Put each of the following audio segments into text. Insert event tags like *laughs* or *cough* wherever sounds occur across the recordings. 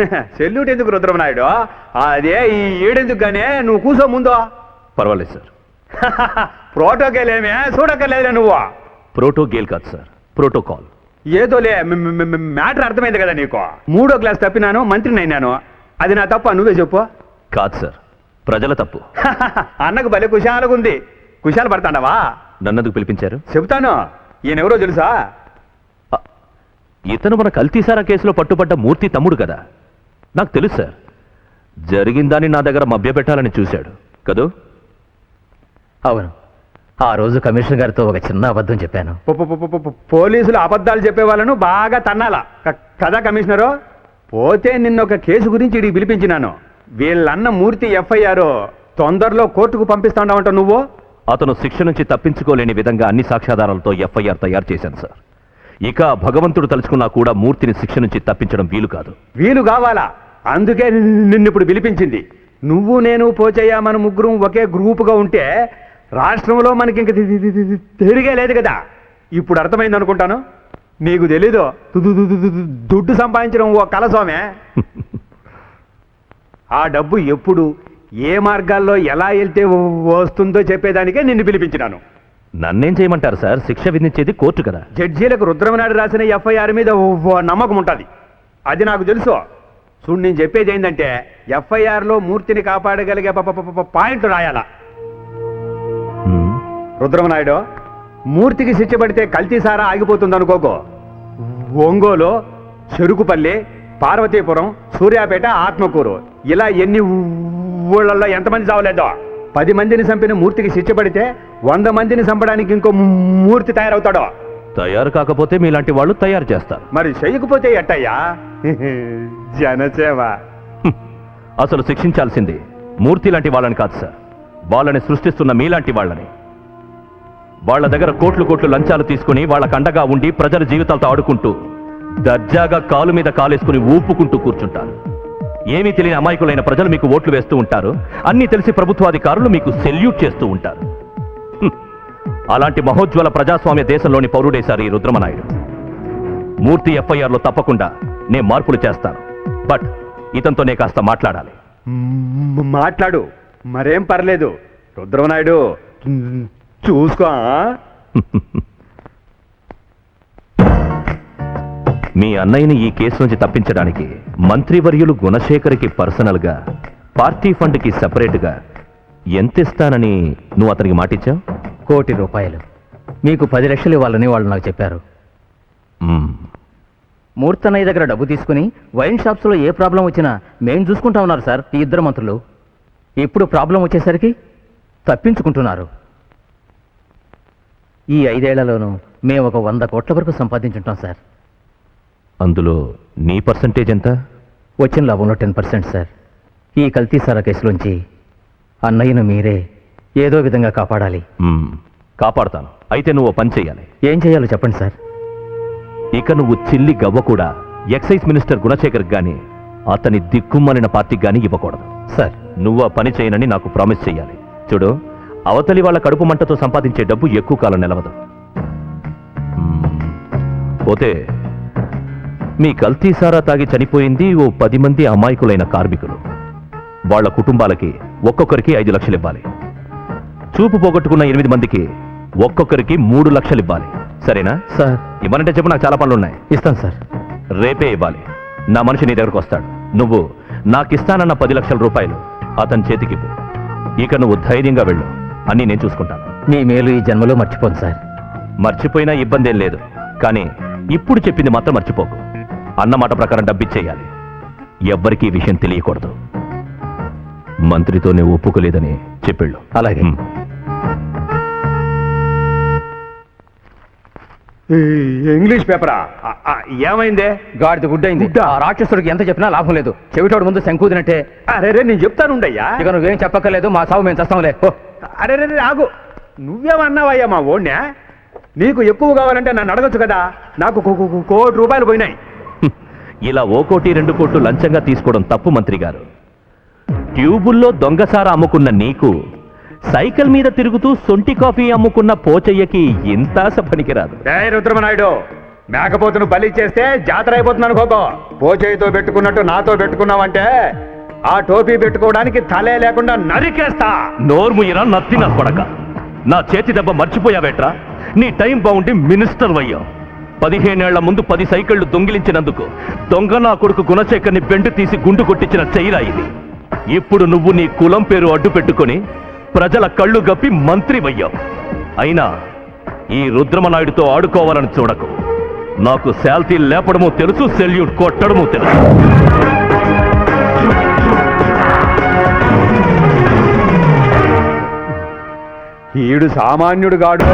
*laughs* Salute ఎందుకు రుద్రమనాయుడు? అదే ఈ ఏడెందుకు గానే నువ్వు కూసో ముందో. పర్వాలేదు సార్. *laughs* ప్రోటోకేలేమే చూడక్కర్లేదులే నువ్వు. ప్రోటో గేల్ కాదు సార్. ప్రోటోకాల్. ఏదోలే మ్యాటర్ అర్థమైంది కదా నీకు. మూడో క్లాస్ తప్పినాను మంత్రిని అయినాను అది నా తప్ప నువ్వే చెప్పు. కాదు సార్. ప్రజల తప్పు. *laughs* అన్నకు భలే కుశాలుగా ఉంది కుశాలు పడతాండవా? నన్నెందుకు పిలిపించారు? చెబుతాను. ఈయన ఎవరో తెలుసా ఇతను మన కల్తీసారా కేసులో పట్టుబడ్డ మూర్తి తమ్ముడు కదా. నాకు తెలుసు సార్. జరిగిందాన్ని నా దగ్గర మభ్యపెట్టాలని చూశాడు. కదూ? అవును. ఆ రోజు కమిషనర్ గారితో ఒక చిన్న అబద్ధం చెప్పాను. పో- పో- పో- పో- పో- పోలీసులు అబద్ధాలు చెప్పే వాళ్ళను బాగా తన్నాల. క- కదా కమిషనరు? పోతే నిన్న ఒక కేసు గురించి ఇడికి పిలిపించినాను. వీళ్ళన్న మూర్తి ఎఫ్ఐఆర్ తొందరలో కోర్టుకు పంపిస్తా ఉంటావంట నువ్వు? అతను శిక్ష నుంచి తప్పించుకోలేని విధంగా అన్ని సాక్ష్యాధారాలతో ఎఫ్ఐఆర్ తయారు చేశాను సార్. ఇక భగవంతుడు తలుచుకున్నా కూడా మూర్తిని శిక్ష నుంచి తప్పించడం వీలు కాదు. వీలు కావాలా? అందుకే నిన్ను ఇప్పుడు పిలిపించింది. నువ్వు నేను పోచయ్య మన ముగ్గురం ఒకే గ్రూపుగా ఉంటే రాష్ట్రంలో మనకి ఇంక తిరిగే లేదు కదా. ఇప్పుడు అర్థమైంది అనుకుంటాను? నీకు తెలీదు? దుడ్డు సంపాదించడం ఓ కల స్వామే *laughs* ఆ డబ్బు ఎప్పుడు ఏ మార్గాల్లో ఎలా వెళ్తే వస్తుందో చెప్పేదానికే నిన్ను పిలిపించినాను. నన్నేం చేయమంటారు సార్? శిక్ష విధించేది కోర్టు కదా. జడ్జీలకు రుద్రమనాయుడు రాసిన ఎఫ్ఐఆర్ మీద నమ్మకం ఉంటుంది అది నాకు తెలుసు. చూడు నేను చెప్పేది ఏంటంటే ఎఫ్ఐఆర్లో మూర్తిని కాపాడగలిగే ప- ప- ప- పాయింట్లు రాయాలా. రుద్రమనాయుడు మూర్తికి శిక్ష పడితే కల్తీ సారా ఆగిపోతుంది అనుకోకో ఒంగోలు చెరుకుపల్లి పార్వతీపురం సూర్యాపేట ఆత్మకూరు. ఇలా ఎన్ని ఊళ్ళల్లో ఎంతమంది చావలేదో. పది మందిని చంపిన మూర్తికి శిక్ష పడితే వంద మందిని చంపడానికి ఇంకో మూర్తి తయారవుతాడో? తయారు కాకపోతే మీలాంటి వాళ్ళు తయారు చేస్తారు. మరి చేయకపోతే ఎట్టయ్యా? జనసేవ. అసలు శిక్షించాల్సింది మూర్తి లాంటి వాళ్ళని కాదు సార్. వాళ్ళని సృష్టిస్తున్న మీలాంటి వాళ్ళని. వాళ్ళ దగ్గర కోట్లు కోట్లు లంచాలు తీసుకుని వాళ్ళ కండగా ఉండి ప్రజల జీవితాలతో ఆడుకుంటూ దర్జాగా కాలు మీద కాలేసుకుని ఊపుకుంటూ కూర్చుంటారు. ఏమీ తెలియని అమాయకులైన ప్రజలు మీకు ఓట్లు వేస్తూ ఉంటారు. అన్నీ తెలిసి ప్రభుత్వాధికారులు మీకు సెల్యూట్ చేస్తూ ఉంటారు. అలాంటి మహోజ్వల ప్రజాస్వామ్య దేశంలోని పౌరుడే సార్ ఈ రుద్రమనాయుడు. మూర్తి ఎఫ్ఐఆర్లో తప్పకుండా నేను మార్పులు చేస్తాను. బట్ ఇతనితో నే కాస్త మాట్లాడాలి. మాట్లాడు. మరేం పర్లేదు. రుద్రమనాయుడు చూసుకో మీ అన్నయ్యని ఈ కేసు నుంచి తప్పించడానికి మంత్రివర్యులు గుణశేఖర్కి పర్సనల్గా పార్టీ ఫండ్కి సెపరేట్గా ఎంత ఇస్తానని నువ్వు అతనికి మాటిచ్చావు? కోటి రూపాయలు. మీకు పది లక్షలు ఇవ్వాలని వాళ్ళు నాకు చెప్పారు. మ్మ్. మూర్తన్నయ్య దగ్గర డబ్బు తీసుకుని వైన్ షాప్స్లో ఏ ప్రాబ్లం వచ్చినా మేం చూసుకుంటా ఉన్నారు సార్ ఈ ఇద్దరు మంత్రులు. ఇప్పుడు ప్రాబ్లం వచ్చేసరికి తప్పించుకుంటున్నారు. ఈ ఐదేళ్ళలోనూ మేము ఒక వంద కోట్ల వరకు సంపాదించుంటాం సార్. అందులో నీ పర్సంటేజ్ ఎంత? వచ్చిన లాభంలో టెన్ పర్సెంట్ సార్ ఈ కల్తీ సారా కేసులోంచి అన్నయ్యను మీరే ఏదో విధంగా కాపాడాలి. మ్మ్. కాపాడుతాను. అయితే నువ్వు ఓ పని చెయ్యాలి. ఏం చేయాలో చెప్పండి సార్ ఇక నువ్వు చిల్లి గవ్వ కూడా ఎక్సైజ్ మినిస్టర్ గుణశేఖర్ గాని అతని దిక్కుమ్మలిన పార్టీకి గాని ఇవ్వకూడదు. సార్ నువ్వు ఆ పని చేయనని నాకు ప్రామిస్ చెయ్యాలి. చూడు అవతలి వాళ్ళ కడుపు మంటతో సంపాదించే డబ్బు ఎక్కువ కాలం నిలవదు. మ్మ్. పోతే మీ కల్తీ సారా తాగి చనిపోయింది ఓ పది మంది అమాయకులైన కార్మికులు. వాళ్ళ కుటుంబాలకి ఒక్కొక్కరికి ఐదు లక్షలు ఇవ్వాలి. చూపు పోగొట్టుకున్న ఎనిమిది మందికి ఒక్కొక్కరికి మూడు లక్షలు ఇవ్వాలి. సరేనా? సార్. ఇవ్వనంటే చెప్పు నాకు చాలా పనులు ఉన్నాయి ఇస్తాను సార్. రేపే ఇవ్వాలి. నా మనిషి నీ దగ్గరకు వస్తాడు. నువ్వు నాకిస్తానన్న పది లక్షల రూపాయలు అతని చేతికి ఇవ్వు. ఇక నువ్వు ధైర్యంగా వెళ్ళు. అన్నీ నేను చూసుకుంటాను. మీ మేలు ఈ జన్మలో మర్చిపోను సార్. మర్చిపోయినా ఇబ్బంది ఏం లేదు. కానీ ఇప్పుడు చెప్పింది మాత్రం మర్చిపోకు. అన్న మాట ప్రకారం డబ్బిచ్చేయాలి. ఎవ్వరికీ ఈ విషయం తెలియకూడదు. మంత్రితోనే ఒప్పుకోలేదని చెప్పిళ్ళు. అలాగే. ఇంగ్లీష్ పేపరా? ఏమైందే? గాడిద గుడ్డైంది. గుడ్డ? ఆ రాక్షసుడికి ఎంత చెప్పినా లాభం లేదు. చెవిటోడు ముందు శంకుదినట్టే. అరే రే నేను చెప్తానుండయ్యా ఇక నువ్వేం చెప్పక్కర్లేదు మా సాగు మేము చేస్తాంలే. అరే రే ఆగు. నువ్వేమన్నావయ్యా మా ఓణ్యా నీకు ఎక్కువ కావాలంటే నన్ను అడగచ్చు కదా. నాకు కో- కో- కో- కోటి రూపాయలు పోయినాయి. ఇలా ఓ కోటి రెండు కోట్లు లంచంగా తీసుకోవడం తప్పు మంత్రి గారు. ట్యూబుల్లో దొంగసార అమ్ముకున్న నీకు సైకిల్ మీద తిరుగుతూ సొంటి కాఫీ అమ్ముకున్న పోచయ్యకి ఇంత ఆశ పనికిరాదు. రుద్రమనాయుడు. మేకపోతును బలి చేస్తే జాతర అయిపోతుంది అనుకోకో. పోచేయితో పెట్టుకున్నట్టు నాతో పెట్టుకున్నావంటే ఆ టోపీ పెట్టుకోవడానికి తలే లేకుండా నరికేస్తా. నోర్ముయ్యరా నత్తి నా కొడక. నా చేతి దెబ్బ మర్చిపోయావేట్రా? నీ టైం బాగుండి మినిస్టర్ అయ్యావు పదిహేనేళ్ళ ముందు పది సైకిళ్ళు దొంగిలించినందుకు దొంగ నా కొడుకు గుణశేఖర్ని బెండు తీసి గుండు కొట్టించిన చైరా ఇది. ఇప్పుడు నువ్వు నీ కులం పేరు అడ్డు పెట్టుకొని ప్రజల కళ్ళు గప్పి మంత్రివయ్యావు. అయినా ఈ రుద్రమనాయుడితో ఆడుకోవాలని చూడకు. నాకు శాల్తీ లేపడమో తెలుసు సెల్యూట్ కొట్టడమో తెలుసు. ఈడు సామాన్యుడు గాడు.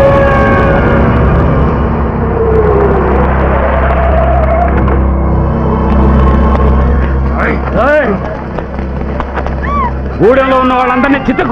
గూడెంలో ఉన్న వాళ్ళందరినీ చిత్త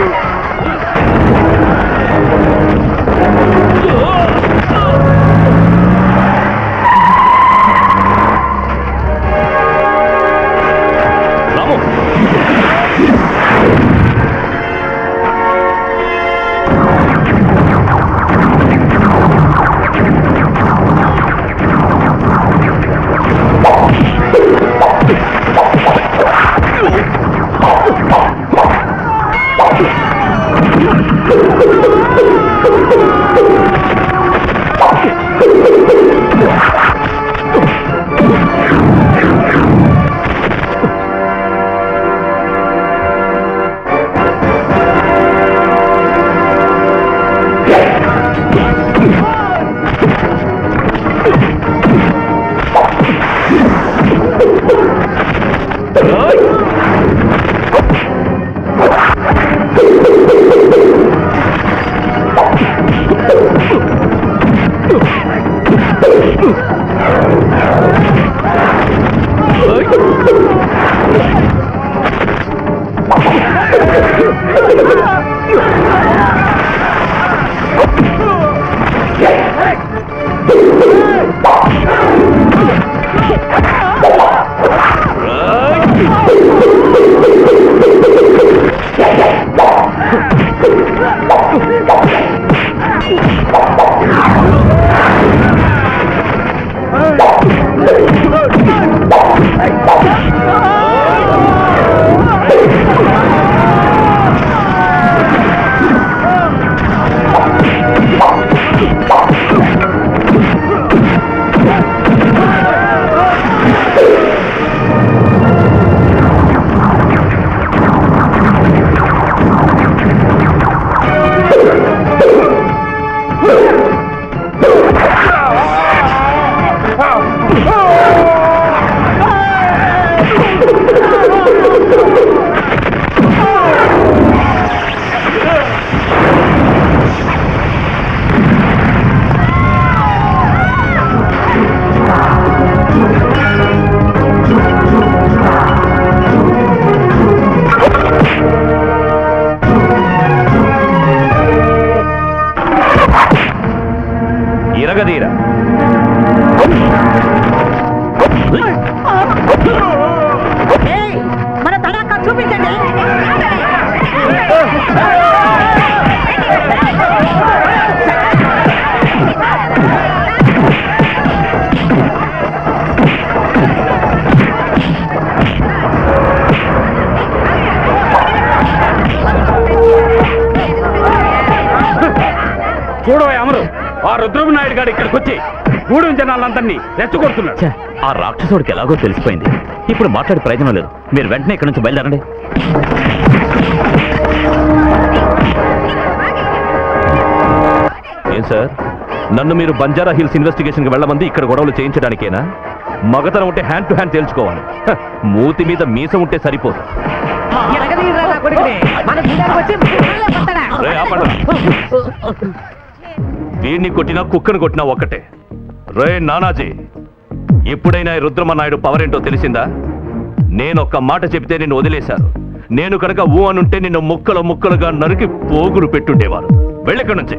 to రాము *laughs* ఆ తిరగదీరా. రుద్రమ నాయుడు గారు ఇక్కడికి వచ్చి గూడెం జనాలందరినీ రెచ్చగొడుతున్నాడు ఆ రాక్షసుడికి ఎలాగో తెలిసిపోయింది. ఇప్పుడు మాట్లాడే ప్రయోజనం లేదు. మీరు వెంటనే ఇక్కడి నుంచి బయలుదేరండి. ఏం సార్? నన్ను మీరు బంజారా హిల్స్ ఇన్వెస్టిగేషన్కి వెళ్ళమంది ఇక్కడ గొడవలు చేయించడానికేనా? మగతనం ఉంటే హ్యాండ్ టు హ్యాండ్ తేల్చుకోవాలి. మూతి మీద మీసం ఉంటే సరిపోదు. వీడిని కొట్టినా కుక్కను కొట్టినా ఒక్కటే. రే నానాజీ ఎప్పుడైనా రుద్రమనాయుడు రుద్రమ నాయుడు పవర్ ఏంటో తెలిసిందా? నేను ఒక్క మాట చెబితే నిన్ను వదిలేశారు. నేను కనుక ఊ అనుంటే నిన్ను ముక్కలు ముక్కలుగా నరికి పోగులు పెట్టుండేవారు. వెళ్ళిక్కడి నుంచి.